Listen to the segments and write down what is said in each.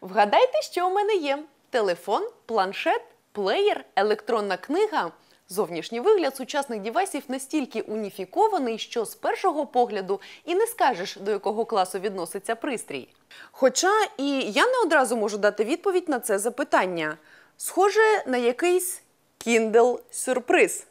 Вгадайте, що у мене є: телефон, планшет, плеєр, електронна книга. Зовнішній вигляд сучасних дівайсів настільки уніфікований, що з першого погляду і не скажеш, до якого класу відноситься пристрій. Хоча і я не одразу можу дати відповідь на це запитання. Схоже на якийсь Kindle сюрприз.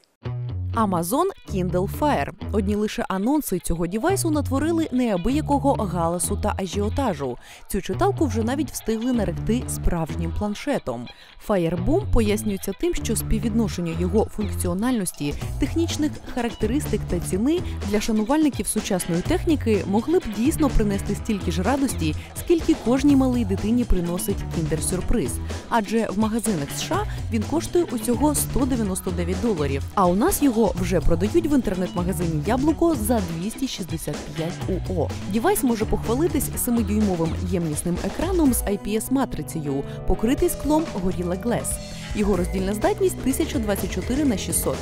Amazon Kindle Fire. Одні лише анонси цього дівайсу натворили неабиякого галасу та ажіотажу. Цю читалку вже навіть встигли наректи справжнім планшетом. Fireboom пояснюється тим, що співвідношення його функціональності, технічних характеристик та ціни для шанувальників сучасної техніки могли б дійсно принести стільки ж радості, скільки кожній малій дитині приносить кіндер-сюрприз. Адже в магазинах США він коштує усього 199 доларів. А у нас його вже продають в інтернет-магазині Яблуко за 265 УО. Дівайс може похвалитись 7-дюймовим ємнісним екраном з IPS-матрицею, покритий склом Gorilla Glass. Його роздільна здатність 1024 на 600.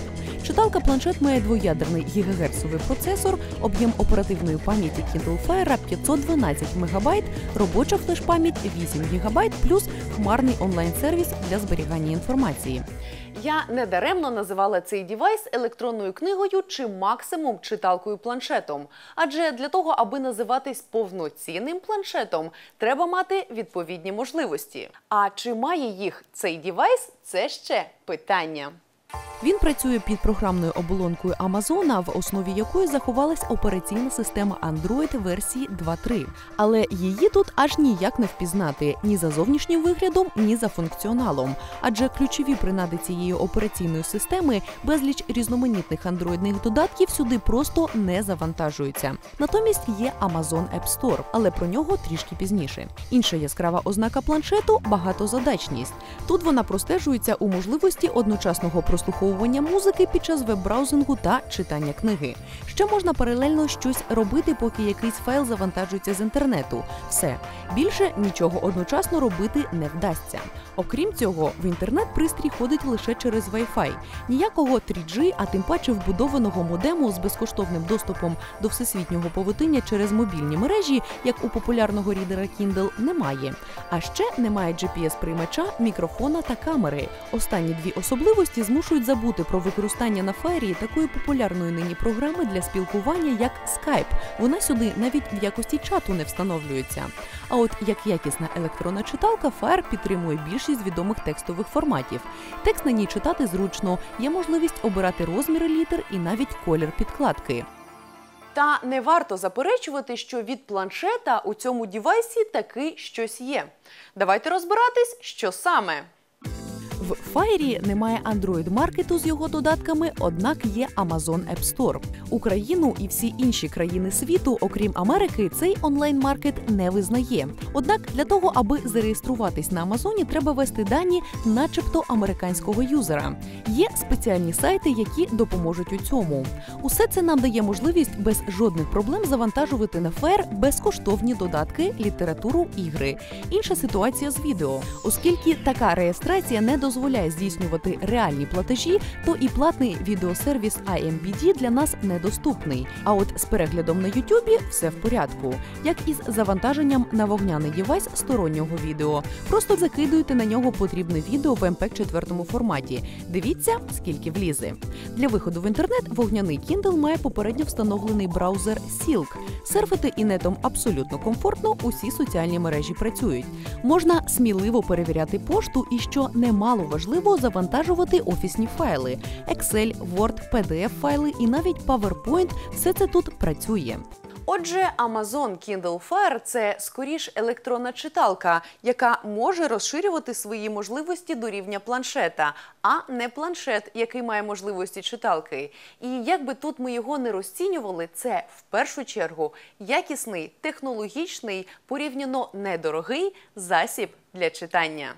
Читалка планшет має двоядерний гігагерцовий процесор, об'єм оперативної пам'яті Kindle Fire 512 МБ, робоча флеш-пам'ять 8 ГБ, плюс хмарний онлайн-сервіс для зберігання інформації. Я недаремно називала цей дівайс електронною книгою чи максимум читалкою планшетом. Адже для того, аби називатись повноцінним планшетом, треба мати відповідні можливості. А чи має їх цей дівайс? Це ще питання. Він працює під програмною оболонкою Амазона, в основі якої заховалась операційна система Android версії 2.3. Але її тут аж ніяк не впізнати ні за зовнішнім виглядом, ні за функціоналом. Адже ключові принади цієї операційної системи, безліч різноманітних андроїдних додатків сюди просто не завантажуються. Натомість є Amazon App Store, але про нього трішки пізніше. Інша яскрава ознака планшету багатозадачність. Тут вона простежується у можливості одночасного прослуховування музики під час веб-браузингу та читання книги. Ще можна паралельно щось робити, поки якийсь файл завантажується з інтернету. Все більше нічого одночасно робити не вдасться. Окрім цього, в інтернет пристрій ходить лише через Wi-Fi. Ніякого 3G, а тим паче вбудованого модему з безкоштовним доступом до всесвітнього повитиння через мобільні мережі, як у популярного рідера Kindle, немає. А ще немає GPS-приймача, мікрофона та камери. Останні дві особливості змушують забути про використання на фаєрі такої популярної нині програми для спілкування, як Skype. Вона сюди навіть в якості чату не встановлюється. А от як якісна електронна читалка, Fire підтримує більшість відомих текстових форматів. Текст на ній читати зручно, є можливість обирати розміри літер і навіть колір підкладки. Та не варто заперечувати, що від планшета у цьому дівайсі таки щось є. Давайте розбиратись, що саме. В Файрі немає Android маркету з його додатками, однак є Amazon App Store. Україну і всі інші країни світу, окрім Америки, цей онлайн-маркет не визнає. Однак для того, аби зареєструватись на Амазоні, треба ввести дані, начебто американського юзера. Є спеціальні сайти, які допоможуть у цьому. Усе це нам дає можливість без жодних проблем завантажувати на Фаєр безкоштовні додатки, літературу, ігри. Інша ситуація з відео, оскільки така реєстрація не дозволяє здійснювати реальні платежі, то і платний відеосервіс IMBD для нас недоступний. А от з переглядом на Ютубі все в порядку, як і з завантаженням на вогняний дівайс стороннього відео. Просто закидуєте на нього потрібне відео в mp 4 форматі. Дивіться, скільки влізе. Для виходу в інтернет вогняний Kindle має попередньо встановлений браузер Silk. Серфити інетом абсолютно комфортно, усі соціальні мережі працюють. Можна сміливо перевіряти пошту і що немало важливо завантажувати офісні файли: Excel, Word, PDF файли і навіть PowerPoint – все це тут працює. Отже, Amazon Kindle Fire – це скоріш електронна читалка, яка може розширювати свої можливості до рівня планшета, а не планшет, який має можливості читалки. І як би тут ми його не розцінювали, це в першу чергу якісний, технологічний, порівняно недорогий засіб для читання.